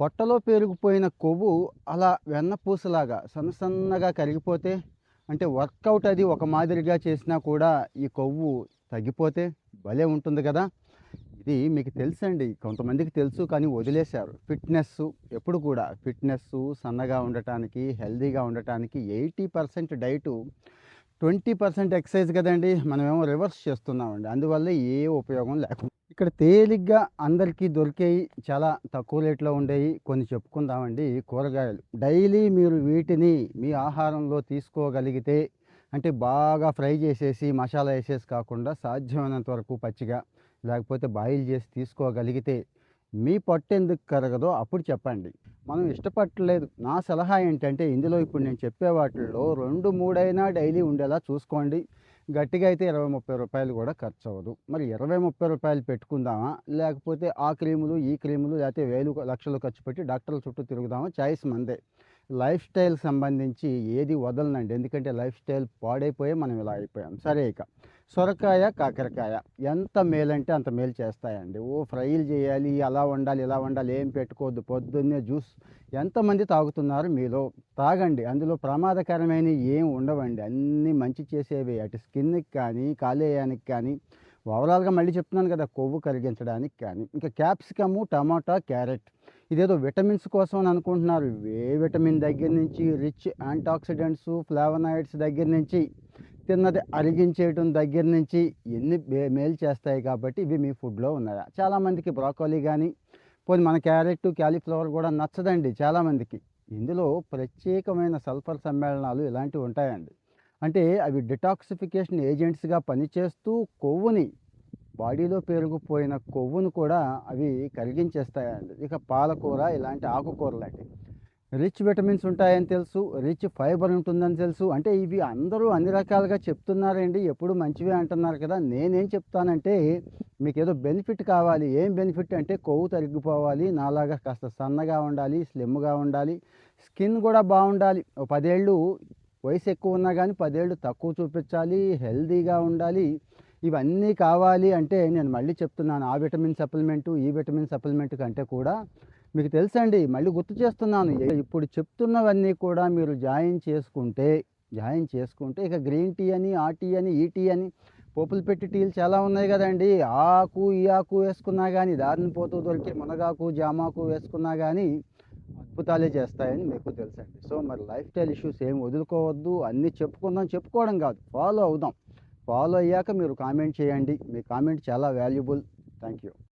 పొట్టలో పేరుకుపోయిన కొవ్వు అలా వెన్నపూసలాగా సన్న సన్నగా కరిగిపోతే అంటే వర్కౌట్ అది ఒక మాదిరిగా చేసినా కూడా ఈ కొవ్వు తగ్గిపోతే భలే ఉంటుంది కదా. ఇది మీకు తెలుసండి కొంతమందికి తెలుసు కానీ వదిలేశారు. ఫిట్నెస్ ఎప్పుడు కూడా ఫిట్నెస్ సన్నగా ఉండటానికి హెల్దీగా ఉండటానికి eighty percent diet twenty percent exercise కదండి మనమేమో రివర్స్ చేస్తున్నామండి. అందువల్ల ఏ ఉపయోగం లేకుండా ఇక్కడ తేలిగ్గా అందరికీ దొరికేవి చాలా తక్కువ రేట్లో ఉండేవి కొన్ని చెప్పుకుందామండి. కూరగాయలు. డైలీ మీరు వీటిని మీ ఆహారంలో తీసుకోగలిగితే అంటే బాగా ఫ్రై చేసేసి మసాలా వేసేసి కాకుండా సాధ్యమైనంత వరకు పచ్చిగా లేకపోతే బాయిల్ చేసి తీసుకోగలిగితే మీ పొట్ట ఎందుకు కరగదో అప్పుడు చెప్పండి. మనం ఇష్టపడలేదు నా సలహా ఏంటంటే ఇందులో ఇప్పుడు నేను చెప్పే వాటిల్లో రెండు మూడైనా డైలీ ఉండేలా చూసుకోండి. గట్టిగా అయితే ఇరవై ముప్పై రూపాయలు కూడా ఖర్చు అవ్వదు. మరి ఇరవై ముప్పై రూపాయలు పెట్టుకుందామా? లేకపోతే ఆ క్రీములు ఈ క్రీములు లేకపోతే వేలు లక్షలు ఖర్చు పెట్టి డాక్టర్ల చుట్టూ తిరుగుదామా? చాయిస్ మందే. లైఫ్ స్టైల్ సంబంధించి ఏది వదలనండి. ఎందుకంటే లైఫ్ స్టైల్ పాడైపోయి మనం ఇలా అయిపోయాం. సరే ఇక. సొరకాయ కాకరకాయ. ఎంత మేలంటే అంత మేలు చేస్తాయండి. ఓ ఫ్రైలు చేయాలి అలా వండాలి ఇలా వండాలి ఏం పెట్టుకోవద్దు. పొద్దున్నే జ్యూస్. ఎంతమంది తాగుతున్నారు మీలో? తాగండి. అందులో ప్రమాదకరమైన ఏం ఉండవండి. అన్నీ మంచి చేసేవి. అటు స్కిన్కి కానీ కాలేయానికి కానీ. ఓవరాల్గా మళ్ళీ చెప్తున్నాను కదా కొవ్వు కరిగించడానికి కానీ. ఇంకా క్యాప్సికము టమాటా క్యారెట్. ఇదేదో విటమిన్స్ కోసం అని అనుకుంటున్నారు. ఏ విటమిన్ దగ్గర నుంచి రిచ్ యాంటాక్సిడెంట్స్ ఫ్లావనాయిడ్స్ దగ్గర నుంచి తిన్నది అరిగించేయటం దగ్గర నుంచి ఎన్ని మేలు చేస్తాయి కాబట్టి ఇవి మీ ఫుడ్లో ఉన్నాయా? చాలామందికి బ్రాకోలీ కానీ పోనీ మన క్యారెట్ క్యాలీఫ్లవర్ కూడా నచ్చదండి చాలామందికి. ఇందులో ప్రత్యేకమైన సల్ఫర్ సమ్మేళనాలు ఇలాంటివి ఉంటాయండి. అంటే అవి డిటాక్సిఫికేషన్ ఏజెంట్స్గా పనిచేస్తూ కొవ్వుని బాడీలో పేరుకుపోయిన కొవ్వును కూడా అవి కరిగించేస్తాయండి. ఇక పాలకూర ఇలాంటి ఆకుకూరలండి రిచ్ విటమిన్స్ ఉంటాయని తెలుసు రిచ్ ఫైబర్ ఉంటుందని తెలుసు. అంటే ఇవి అందరూ అన్ని రకాలుగా చెప్తున్నారండి. ఎప్పుడు మంచివే అంటున్నారు కదా. నేనేం చెప్తానంటే మీకు ఏదో బెనిఫిట్ కావాలి. ఏం బెనిఫిట్ అంటే కొవ్వు తరిగిపోవాలి నాలాగా కాస్త సన్నగా ఉండాలి స్లిమ్గా ఉండాలి స్కిన్ కూడా బాగుండాలి. పదేళ్ళు వయసు ఎక్కువ ఉన్నా కానీ పదేళ్ళు తక్కువ చూపించాలి హెల్దీగా ఉండాలి. ఇవన్నీ కావాలి అంటే నేను మళ్ళీ చెప్తున్నాను ఆ విటమిన్ సప్లిమెంటు ఈ విటమిన్ సప్లిమెంట్ కంటే కూడా మీకు తెలుసండి మళ్ళీ గుర్తు చేస్తున్నాను. ఏ- ఇప్పుడు చెప్తున్నవన్నీ కూడా మీరు జాయిన్ చేసుకుంటే జాయిన్ చేసుకుంటే ఇక గ్రీన్ టీ అని ఆ టీ అని ఈ టీ అని పోపులు పెట్టి టీలు చాలా ఉన్నాయి కదండి. ఆకు ఈ ఆకు వేసుకున్నా కానీ దారిని పోతూ దొరికే మునగాకు జామాకు వేసుకున్నా కానీ అద్భుతాలే చేస్తాయని మీకు తెలుసండి. సో మరి లైఫ్ స్టైల్ ఇష్యూస్ ఏం వదులుకోవద్దు అన్నీ చెప్పుకుందాం చెప్పుకోవడం కాదు ఫాలో అవుదాం. ఫాలో అయ్యాక మీరు కామెంట్ చేయండి. మీ కామెంట్ చాలా వాల్యుబుల్. Thank you